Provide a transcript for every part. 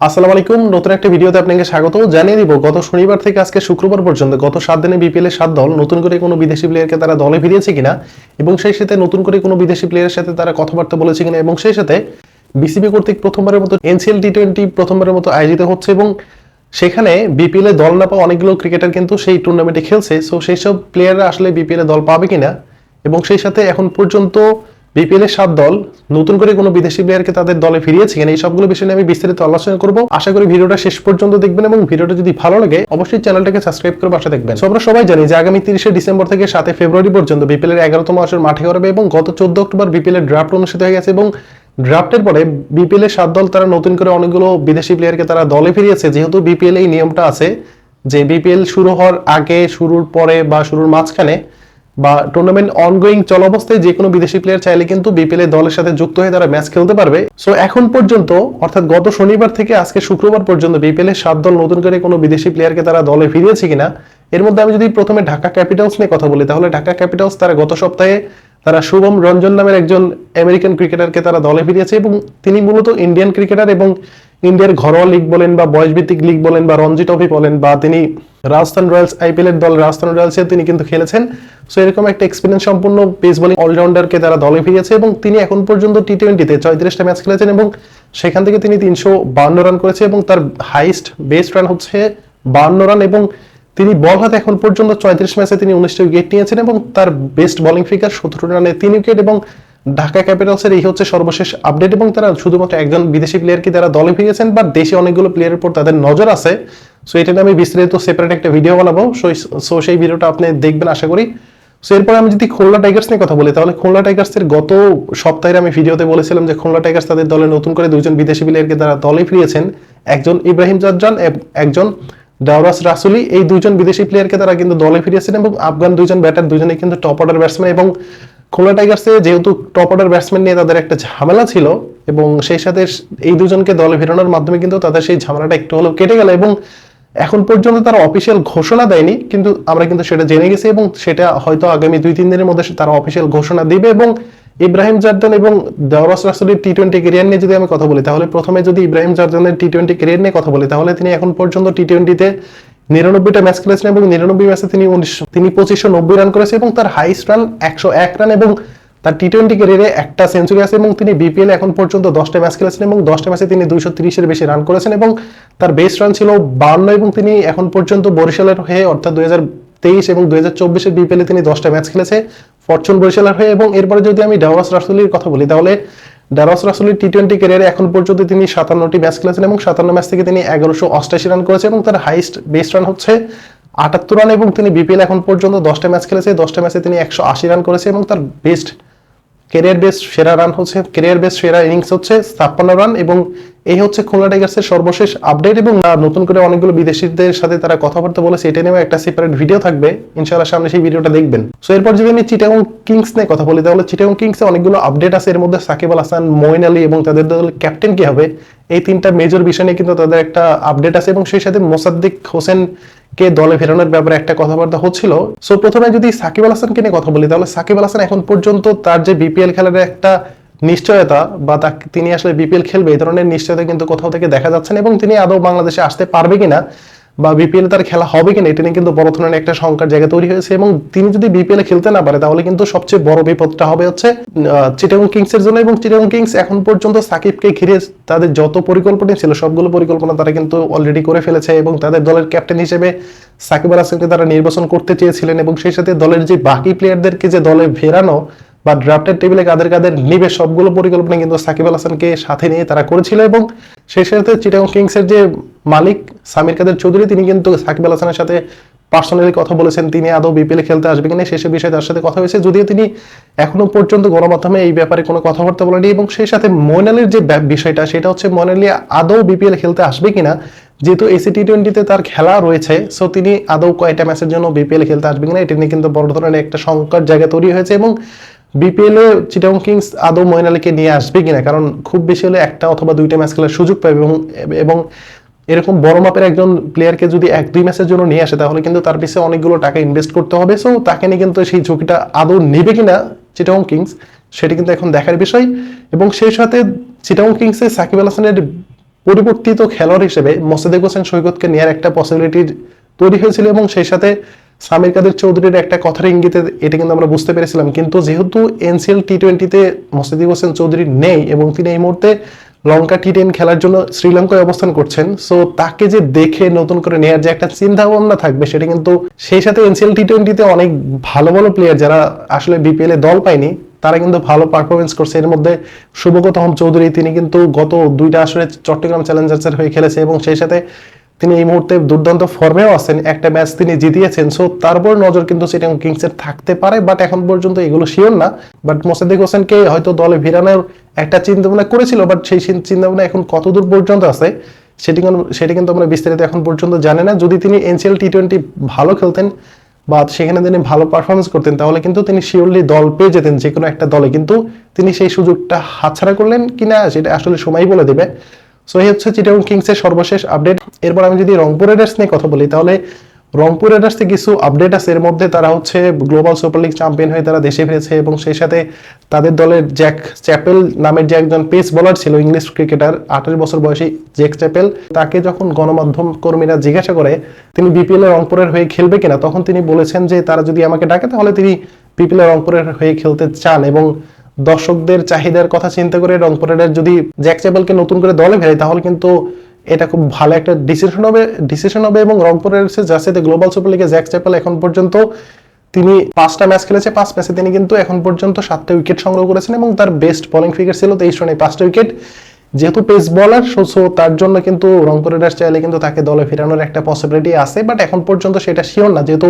আসসালামু আলাইকুম, নতুন একটা ভিডিওতে আপনাকে স্বাগত। জানিয়ে দিব, গত শনিবার থেকে আজকে শুক্রবার পর্যন্ত গত সাত দিনে বিপিএল এর সাত দল নতুন করে কোনো বিদেশি প্লেয়ারকে তারা দলে ফিরিয়েছে কিনা, এবং সেই সাথে নতুন করে কোনো বিদেশি প্লেয়ারের সাথে তারা কথাবার্তা বলেছে কিনা, এবং সেই সাথে বিসিবি কর্তৃক প্রথমবারের মতো এনসিএল টি টোয়েন্টি প্রথমবারের মতো আয়োজিত হচ্ছে, এবং সেখানে বিপিএল এ দল না পাওয়া অনেকগুলো ক্রিকেটার কিন্তু সেই টুর্নামেন্টে খেলছে। সো সেই সব প্লেয়াররা আসলে বিপিএল দল পাবে কিনা, এবং সেই সাথে এখন পর্যন্ত বিপিএল এর সাত দল নতুন করে কোনো বিদেশি প্লেয়ারকে তাদের দলে ফিরিয়েছে কিনা, এই সবগুলো বিষয় নিয়ে আমি বিস্তারিত আলোচনা করব। আশা করি ভিডিওটা শেষ পর্যন্ত দেখবেন এবং ভিডিওটা যদি ভালো লাগে, অবশ্যই চ্যানেলটাকে সাবস্ক্রাইব করে পাশে দেখবেন। আমরা সবাই জানি যে আগামী তিরিশে ডিসেম্বর থেকে সাতে ফেব্রুয়ারি পর্যন্ত বিপিএল এর এগারোতম আসর মাঠে করবে এবং গত চোদ্দ অক্টোবর বিপিএল এর ড্রাফট অনুষ্ঠিত হয়ে গেছে এবং ড্রাফটের পরে বিপিএল এর সাত দল তারা নতুন করে অনেকগুলো বিদেশি প্লেয়ারকে তারা দলে ফিরিয়েছে। যেহেতু বিপিএল এই নিয়মটা আছে যে বিপিএল শুরু হওয়ার আগে, শুরুর পরে বা শুরুর মাঝখানে বা টুর্নামেন্ট অনগোয়িং চল অবস্থায় যে কোনো বিদেশি প্লেয়ার চাইলে কিন্তু বিপিএল এর দলের সাথে যুক্ত হয়ে তারা ম্যাচ খেলতে পারবে। সো এখন পর্যন্ত, অর্থাৎ গত শনিবার থেকে আজকে শুক্রবার পর্যন্ত বিপিএল এর সাত দল নতুন করে কোনো বিদেশি প্লেয়ারকে তারা দলে ফিরিয়েছে কিনা, এর মধ্যে আমি যদি প্রথমে ঢাকা ক্যাপিটালস নিয়ে কথা বলি, তাহলে ঢাকা ক্যাপিটালস তারা গত সপ্তাহে তারা শুভম রঞ্জন নামের একজন আমেরিকান ক্রিকেটারকে তারা দলে ফিরিয়েছে এবং তিনি মূলত ইন্ডিয়ান ক্রিকেটার এবং ইন্ডিয়ার ঘরোয়া লিগ বলেন বা বয়সভিত্তিক লিগ বলেন বা রঞ্জি ট্রফি বলেন বা তিনি রাজস্থান রয়্যালস আইপিএল এর দল রাজস্থান রয়্যালসে তিনি কিন্তু খেলেছেন। সো এরকম একটা এক্সপিরিয়েন্স সম্পূর্ণ পেস বোলিং অলরাউন্ডারকে তারা দলে ফিরিয়েছে এবং তিনি এখন পর্যন্ত টি টোয়েন্টিতে চৌত্রিশটা ম্যাচ খেলেছেন এবং সেখান থেকে তিনি তিনশো বান্ন রান করেছে এবং তার হাইস্ট বেস্ট রান হচ্ছে বান্ন রান এবং তিনি বল হাতে এখন পর্যন্ত চৌত্রিশ ম্যাচে তিনি উনিশটা উইকেট নিয়েছেন এবং তার বেস্ট বোলিং ফিগার সতেরো রানে তিন উইকেট এবং ঢাকা ক্যাপিটালসের এই হচ্ছে সর্বশেষ আপডেট এবং তারা শুধুমাত্র একজন বিদেশি প্লেয়ারকে তারা দলে ফিরিয়েছেন বা দেশে অনেকগুলো প্লেয়ারের উপর তাদের নজর আছে। সো এটা আমি বিস্তারিত সেপারেট একটা ভিডিও বানাবো। সো সেই ভিডিওটা আপনি দেখবেন, আশা করি। সো এরপর আমি যদি খুলনা টাইগার্স নিয়ে কথা বলি, তাহলে খুলনা টাইগার্সের গত সপ্তাহে আমি ভিডিওতে বলেছিলাম যে খুলনা টাইগার্স তাদের দলে নতুন করে দুজন বিদেশি প্লেয়ারকে তারা দলে ফিরিয়েছেন। একজন ইব্রাহিম জাদজান এবং একজন ডাওরাস রাসুলি এই দুজন বিদেশি প্লেয়ারকে তারা কিন্তু দলে ফিরিয়েছেন এবং আফগান দুজন ব্যাটার দুজনে কিন্তু টপ অর্ডার ব্যাটসম্যান এবং খুলনা টাইগার্সে যেহেতু টপ অর্ডার ব্যাটসম্যান নিয়ে তাদের একটা ঝামেলা ছিল এবং সেই সাথে এই দুজনকে দলে ফেরানোর মাধ্যমে কিন্তু তাদের সেই ঝামেলাটা একটু হলেও কেটে গেল এবং এখন পর্যন্ত তারা অফিসিয়াল ঘোষণা দেয়নি, কিন্তু আমরা কিন্তু সেটা জেনে গেছি এবং সেটা হয়তো আগামী দুই, তিন দিনের মধ্যে তারা অফিসিয়াল ঘোষণা দিবে এবং ইব্রাহিম জার্দান এবং দেওরাস রাসুলের টি টোয়েন্টি ক্যারিয়ার নিয়ে যদি আমি কথা বলি, তাহলে প্রথমে যদি ইব্রাহিম জার্দানের টি টোয়েন্টি ক্যারিয়ার নিয়ে কথা বলি, তাহলে তিনি এখন পর্যন্ত টি টোয়েন্টিতে নিরানব্বইটা ম্যাচ খেলেছেন এবং নিরানব্বই ম্যাচে তিনি উনিশ, তিনি পঁচিশশো নব্বই রান করেছে এবং তার হাইস্ট রান একশো এক রান এবং তার টি টোয়েন্টি ক্যারিয়ারে একটা সেঞ্চুরি আছে এবং তিনি বিপিএল এখন পর্যন্ত দশটা ম্যাচ খেলেছেন এবং দশটা ম্যাচে তিনি দুইশো তিরিশের বেশি রান করেছেন এবং তার বেস্ট রান ছিল বান্ন এবং তিনি এখন পর্যন্ত বরিশালের হয়ে অর্থাৎ দুই তেইশ এবং দুই হাজার চব্বিশের বিপিএলে তিনি দশটা ম্যাচ খেলেছে। ফরচুন বরিশালের হয়ে এবং এরপরে যদি আমি ডাওয়াস রাসুলির কথা বলি, তাহলে ডারস রাসুলের টি টোয়েন্টি ক্যারিয়ারে এখন পর্যন্ত তিনি সাতান্নটি ম্যাচ খেলেছেন এবং সাতান্ন ম্যাচ থেকে তিনি এগারোশো অষ্টাশি রান করেছে এবং তার হাইস্ট বেস্ট রান হচ্ছে আটাত্তর রান এবং তিনি বিপিএল এখন পর্যন্ত দশটা ম্যাচ খেলেছে। দশটা ম্যাচে তিনি একশো আশি রান করেছে এবং তার বেস্ট ক্যারিয়ার বেস্ট সেরা রান হচ্ছে ক্যারিয়ার বেস্ট সেরা ইনিংস হচ্ছে, ছাপ্পান্ন রান এবং এই হচ্ছে খুলনা টাইগার্সের সর্বশেষ আপডেট এবং নতুন করে অনেকগুলো বিদেশিদের সাথে তারা কথাবার্তা বলেছে, এটা নিয়েও একটা সেপারেট ভিডিও থাকবে। ইনশাআল্লাহ সামনে সেই ভিডিওটা দেখবেন। সো এরপর যদি আমি চিটাগং কিংস নিয়ে কথা বলি, তাহলে চিটাগং কিংসে অনেকগুলো আপডেট আছে। এর মধ্যে সাকিব আল হাসান মইন আলী এবং তাদের দল ক্যাপ্টেন কি হবে? এই তিনটা মেজর বিষয় নিয়ে কিন্তু তাদের একটা আপডেট আছে এবং সেই সাথে মোসাদ্দিক হোসেন কে দলে ফেরানোর ব্যাপারে একটা কথাবার্তা হচ্ছিল। সো প্রথমে যদি সাকিব আল হাসানকে নিয়ে কথা বলি, তাহলে সাকিব আল হাসান এখন পর্যন্ত তার যে বিপিএল খেলার একটা নিশ্চয়তা বা তাকে তিনি আসলে বিপিএল খেলবে, এই ধরনের নিশ্চয়তা কিন্তু কোথাও থেকে দেখা যাচ্ছে না এবং তিনি আদৌ বাংলাদেশে আসতে পারবে কিনা বা বিপিএল তার খেলা হবে কিনা এটা নিয়ে কিন্তু বড় ধরনের একটা শঙ্কার জায়গা তৈরি হয়েছে এবং তিনি যদি বিপিএল খেলতে না পারে, তাহলে কিন্তু সবচেয়ে বড় বিপদটা হবে হচ্ছে চিটাগং কিংস এর জন্য এবং চিটাগং কিংস এখন পর্যন্ত সাকিবকে ঘিরে তাদের যত পরিকল্পনা ছিল, সবগুলো পরিকল্পনা তারা কিন্তু অলরেডি করে ফেলেছে এবং তাদের দলের ক্যাপ্টেন হিসেবে সাকিব আল হাসানকে তারা নির্বাচন করতে চেয়েছিলেন এবং সেই সাথে দলের যে বাকি প্লেয়ারদেরকে যে দলে ফেরানো বা ড্রাফটের টেবিলে কাদের কাদের নিবে সবগুলো পরিকল্পনা কিন্তু সাকিব আল হাসানকে সাথে নিয়ে তারা করেছিল এবং সেই সাথে চিটাগং কিংসের যে মালিক সামির কাদের চৌধুরী, তিনি কিন্তু সাকিব আল হাসানের সাথে পার্সোনালি কথা বলেছেন। তিনি আদৌ বিপিএল খেলতে আসবে কিনা সেসব বিষয়ে তার সাথে কথা হয়েছে। যদিও তিনি এখনও পর্যন্ত গণমাধ্যমে এই ব্যাপারে কোনো কথাবার্তা বলেনি এবং সেই সাথে ময়নালির যে বিষয়টা, সেটা হচ্ছে ময়নালি আদৌ বিপিএল খেলতে আসবে কিনা, যেহেতু এসি টি টোয়েন্টিতে তার খেলা রয়েছে সো তিনি আদৌ কয়টা ম্যাচের জন্য বিপিএল খেলতে আসবে কিনা, এটা নিয়ে কিন্তু বড় ধরনের একটা সংকট জায়গা তৈরি হয়েছে এবং বিপিএল এ চিটাগং কিংস আদৌ মইন আলীকে নিয়ে আসবে কিনা? কারণ খুব বেশি হলে একটা অথবা দুইটা ম্যাচ খেলার সুযোগ পাবে এবং এবং এরকম বড় মাপের একজন প্লেয়ারকে যদি এক দুই ম্যাচের জন্য নিয়ে আসে, তাহলে কিন্তু তার পিছনে অনেকগুলো টাকা ইনভেস্ট করতে হবে। সো তাকে নিয়ে কিন্তু সেই ঝুঁকিটা আদৌ নেবে কিনা চিটাগং কিংস সেটা কিন্তু এখন দেখার বিষয়। এবং সেই সাথে চিটাগং কিংসে সাকিব আল হাসানের পরিবর্তিত খেলোয়াড় হিসেবে মোসাদেক হোসেন সৈকতকে নেওয়ার একটা পসিবিলিটি তৈরি হয়েছিল এবং সেই সাথে সামির কাদের চৌধুরীর একটা কথার ইঙ্গিতে এটা কিন্তু আমরা বুঝতে পেরেছিলাম। কিন্তু যেহেতু এনসিএল টি টোয়েন্টিতে মোসাদিক হোসেন চৌধুরী নেই এবং তিনি এই মুহূর্তে লঙ্কা টি টেন খেলার জন্য শ্রীলঙ্কায় অবস্থান করছেন সো তাকে যে দেখে নতুন করে নেওয়ার যে একটা চিন্তা ভাবনা থাকবে, সেটা কিন্তু সেই সাথে এনসিএল টি টোয়েন্টিতে অনেক ভালো ভালো প্লেয়ার যারা আসলে বিপিএল এ দল পায়নি, তারা কিন্তু ভালো পারফরমেন্স করছে। এর মধ্যে শুভগত হম চৌধুরী, তিনি কিন্তু গত দুইটা আসরে চট্টগ্রাম চ্যালেঞ্জার্সের হয়ে খেলেছে এবং সেই সাথে তিনি এই মুহূর্তে দুর্দান্ত ফর্মেও আছেন, একটা ম্যাচ তিনি জিতিয়েছেন সো তারপর নজর কিন্তু সিটাং কিংসের থাকতে পারে বাট এখন পর্যন্ত এগুলো শিওর না। বাট মোসাদ্দেক হোসেনকে হয়তো দলে ভিড়ানোর একটা চিন্তা ভাবনা করেছিল বাট সেই চিন্তা ভাবনা এখন কতদূর পর্যন্ত আছে, সেটি সেটি কিন্তু আমরা বিস্তারিত এখন পর্যন্ত জানি না। যদি তিনি এনসিএল টি টোয়েন্টি ভালো খেলতেন বা সেখানে তিনি ভালো পারফরমেন্স করতেন, তাহলে কিন্তু তিনি শিওরলি দল পেয়ে যেতেন যে কোনো একটা দলে। কিন্তু তিনি সেই সুযোগটা হাতছাড়া করলেন কিনা, সেটা আসলে সময় বলে দেবে। সো এই হচ্ছে চিটাগং কিংসের সর্বশেষ আপডেট এরপর আমি যদি রংপুর রাইডার্স নিয়ে কথা বলি, তাহলে রংপুর রাইডার্সে কিছু আপডেট আছে। এর মধ্যে তারা হচ্ছে গ্লোবাল সুপার লিগ চ্যাম্পিয়ন হয়ে তারা দেশে ফিরেছে এবং সেই সাথে তাদের দলের জ্যাক চ্যাপেল নামের যে একজন পেস বোলার ছিল ইংলিশ ক্রিকেটার আঠাশ বছর বয়সী জ্যাক চ্যাপেল তাকে যখন গণমাধ্যম কর্মীরা জিজ্ঞাসা করে, তিনি বিপিএল এর রংপুরের হয়ে খেলবে কিনা? তখন তিনি বলেছেন যে, তারা যদি আমাকে ডাকে, তাহলে তিনি বিপিএল এর রংপুরের হয়ে খেলতে চান এবং দর্শকদের চাহিদার কথা চিন্তা করে রংপুরের যদি জ্যাক চ্যাপেলকে নতুন করে দলে ফেরে তাহলে কিন্তু এটা খুব ভালো একটা ডিসিশন হবে ডিসিশন হবে এবং রংপুরের জার্সিতে গ্লোবাল সুপার লিগে জ্যাক চ্যাপেল এখন পর্যন্ত তিনি পাঁচটা ম্যাচ খেলেছে, পাঁচ ম্যাচে তিনি কিন্তু এখন পর্যন্ত সাতটা উইকেট সংগ্রহ করেছেন এবং তার বেস্ট বোলিং ফিগার ছিল তেইশ রানে পাঁচটা উইকেট যেহেতু পেস বলার সো তার জন্য কিন্তু রংপুর রাইডার্স চাইলে কিন্তু তাকে দলে ফেরানোর একটা পসিবিলিটি আছে বাট এখন পর্যন্ত সেটা শিওর না। যেহেতু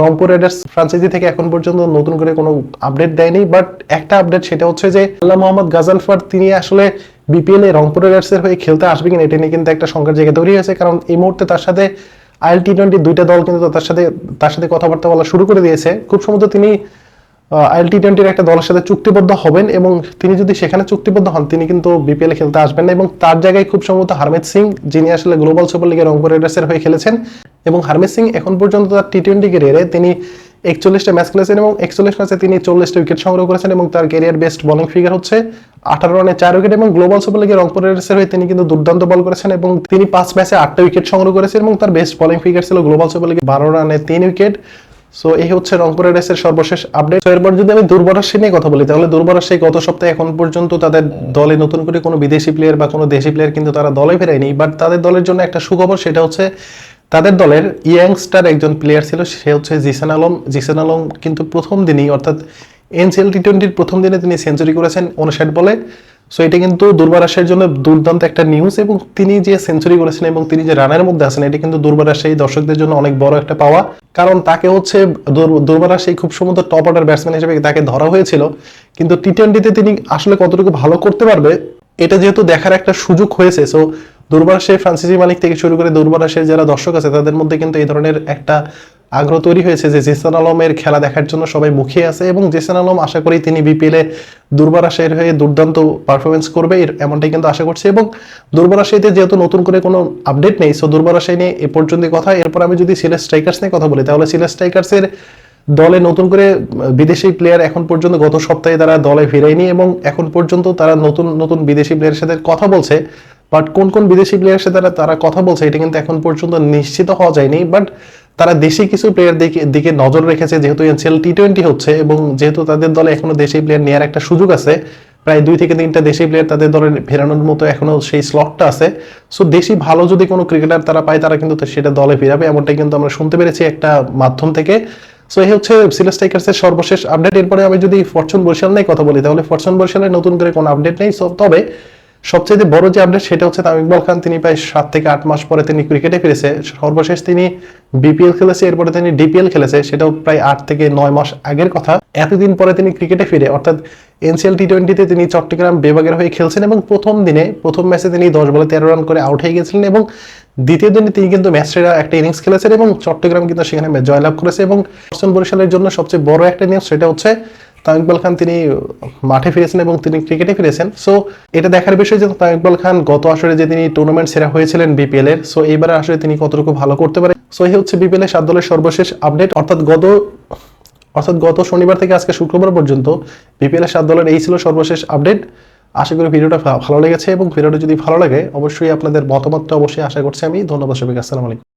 রংপুর রাইডার্স ফ্রাঞ্চাইজি থেকে এখন পর্যন্ত নতুন করে কোনো আপডেট দেয়নি বাট একটা আপডেট সেটা হচ্ছে যে আল্লাহ মোহাম্মদ গাজালফার তিনি আসলে বিপিএল এ রংপুর রাইডার্স এর হয়ে খেলতে আসবে কিনা, এটা নিয়ে কিন্তু একটা সংখ্যার জায়গা তৈরি হয়েছে। কারণ এই মুহূর্তে তার সাথে আইএল টি টোয়েন্টি দুইটা দল কিন্তু তার সাথে তার সাথে কথাবার্তা বলা শুরু করে দিয়েছে। খুব সম্ভবত তিনি আইএল টি টোয়েন্টির একটা দলের সাথে চুক্তিবদ্ধ হবেন এবং তিনি যদি সেখানে চুক্তিবদ্ধ হন, তিনি কিন্তু বিপিএল এ খেলতে আসবেন না এবং তার জায়গায় খুব সম্ভবত হারমিত সিং, যিনি আসলে গ্লোবাল সুপার লিগের রংপুর রাইডার্সের হয়ে খেলেছেন, এবং হারমিত সিং এখন পর্যন্ত তার টি টোয়েন্টি ক্যারিয়ারে তিনি একচল্লিশটা ম্যাচ খেলেছেন এবং একচল্লিশ ম্যাচে তিনি চল্লিশটা উইকেট সংগ্রহ করেছেন এবং তার ক্যারিয়ার বেস্ট বোলিং ফিগার হচ্ছে আঠারো রানে চার উইকেট এবং গ্লোবাল সুপার লিগের রংপুর রাইডার্সের হয়ে তিনি কিন্তু দুর্দান্ত বল করেছেন এবং তিনি পাঁচ ম্যাচে আটটা উইকেট সংগ্রহ করেছেন এবং তার বেস্ট বোলিং ফিগার ছিল গ্লোবাল সুপার লিগে বারো রানে তিন উইকেট সো এই হচ্ছে রংপুর রাইডার্সের সর্বশেষ আপডেট এরপর যদি আমি দুর্বারাসী নিয়ে কথা বলি, তাহলে দুর্বারাসী গত সপ্তাহে এখন পর্যন্ত তাদের দলে নতুন করে কোনো বিদেশি প্লেয়ার বা কোনো দেশি প্লেয়ার কিন্তু তারা দলে ফেরায়নি বাট তাদের দলের জন্য একটা সুখবর সেটা হচ্ছে তাদের দলের ইয়াংস্টার একজন প্লেয়ার ছিল, সে হচ্ছে জিসান আলম। জিসান আলম কিন্তু প্রথম দিনই, অর্থাৎ এনসিএল টি টোয়েন্টির প্রথম দিনে তিনি সেঞ্চুরি করেছেন উনষাট বলে। সো এটা কিন্তু দুর্বারাসের জন্য দুর্দান্ত একটা নিউজ এবং তিনি যে সেঞ্চুরি করেছেন এবং তিনি যে রানের মধ্যে আছেন, এটা কিন্তু দুর্বারাসী দর্শকদের জন্য অনেক বড় একটা পাওয়া। কারণ তাকে হচ্ছে দুর্বারাসী খুব সম্ভবত টপ অর্ডার ব্যাটসম্যান হিসেবে তাকে ধরা হয়েছিল। কিন্তু টি টোয়েন্টিতে তিনি আসলে কতটুকু ভালো করতে পারবে, এটা যেহেতু দেখার একটা সুযোগ হয়েছে। সো দুর্বারাসের ফ্রান্সিসি মালিক থেকে শুরু করে দুর্বারাসের যারা দর্শক আছে, তাদের মধ্যে কিন্তু এই ধরনের একটা আগ্রহ তৈরি হয়েছে যে জেসান আলমের খেলা দেখার জন্য সবাই মুখিয়ে আছে এবং জেসান আলম আশা করি তিনি বিপিএলে দুর্বারাসের হয়ে দুর্দান্ত পারফরমেন্স করবে এমনটাই কিন্তু আশা করছি। এবং দুর্বারাশাইতে যেহেতু নতুন করে কোনো আপডেট নেই সো দুর্বারাশাই নিয়ে এ পর্যন্ত কথা। এরপর আমি যদি সিলেট স্ট্রাইকার্স নিয়ে কথা বলি, তাহলে সিলেট স্ট্রাইকার্সের দলে নতুন করে বিদেশি প্লেয়ার এখন পর্যন্ত গত সপ্তাহে তারা দলে ফিরায়নি এবং এখন পর্যন্ত তারা নতুন নতুন বিদেশি প্লেয়ারের সাথে কথা বলছে। বাট কোন কোন বিদেশি প্লেয়ারের সাথে তারা কথা বলছে, এটা কিন্তু এখন পর্যন্ত নিশ্চিত হওয়া যায়নি। বাট তারা দেশি কিছু প্লেয়ার দিকে নজর রেখেছে যেহেতু এনসিএল টি টোয়েন্টি হচ্ছে এবং যেহেতু তাদের দলে এখনও দেশি প্লেয়ার নেওয়ার একটা সুযোগ আছে প্রায় দুই থেকে তিনটা দেশি প্লেয়ার তাদের দলে ফেরানোর মতো এখনও সেই স্লটটা আছে। সো দেশি ভালো যদি কোনো ক্রিকেটার তারা পায় তারা কিন্তু সেটা দলে ফিরাবে এমনটাই কিন্তু আমরা শুনতে পেরেছি একটা মাধ্যম থেকে। সো এই হচ্ছে সিলেট স্ট্রাইকার্সের সর্বশেষ আপডেট এরপরে আমি যদি ফরচুন বরিশাল নিয়ে কথা বলি তাহলে ফরচুন বরিশালের নতুন করে কোনো আপডেট নেই। So, তবে সবচেয়ে বড় যে আপডেট সেটা হচ্ছে তামিম ইকবাল খান, তিনি প্রায় সাত থেকে আট মাস পরে তিনি ক্রিকেটে ফিরেছে। সর্বশেষ তিনি বিপিএল খেলেছে, এরপরে তিনি ডিপিএল খেলেছে, সেটাও প্রায় আট থেকে নয় মাস আগের কথা। এতদিন পরে তিনি ক্রিকেটে ফিরে, অর্থাৎ এনসিএল টি টোয়েন্টিতে তিনি চট্টগ্রাম বিভাগের হয়ে খেলছেন এবং প্রথম দিনে, প্রথম ম্যাচে তিনি দশ বলে তেরো রান করে আউট হয়ে গেছিলেন এবং দ্বিতীয় দিনে তিনি কিন্তু ম্যাচের একটা ইনিংস খেলেছেন এবং চট্টগ্রাম কিন্তু সেখানে জয়লাভ করেছে এবং বরিশালের জন্য সবচেয়ে বড় একটা নিউজ সেটা হচ্ছে তামিম ইকবাল খান তিনি মাঠে ফিরেছেন এবং তিনি ক্রিকেটে ফিরেছেন। সো এটা দেখার বিষয় যে তামিম ইকবাল খান গত আসরে যে তিনি টুর্নামেন্ট সেরা হয়েছিলেন বিপিএল এর সো এইবারে আসলে তিনি কতটুকু ভালো করতে পারে? সো এই হচ্ছে বিপিএল এর সাত দলের সর্বশেষ আপডেট অর্থাৎ গত অর্থাৎ গত শনিবার থেকে আজকে শুক্রবার পর্যন্ত বিপিএল এর সাত দলের এই ছিল সর্বশেষ আপডেট আশা করি ভিডিওটা ভালো লেগেছে এবং ভিডিওটা যদি ভালো লাগে, অবশ্যই আপনাদের মতামতটা অবশ্যই আশা করছি আমি। ধন্যবাদ সবাইকে, আসসালামু আলাইকুম।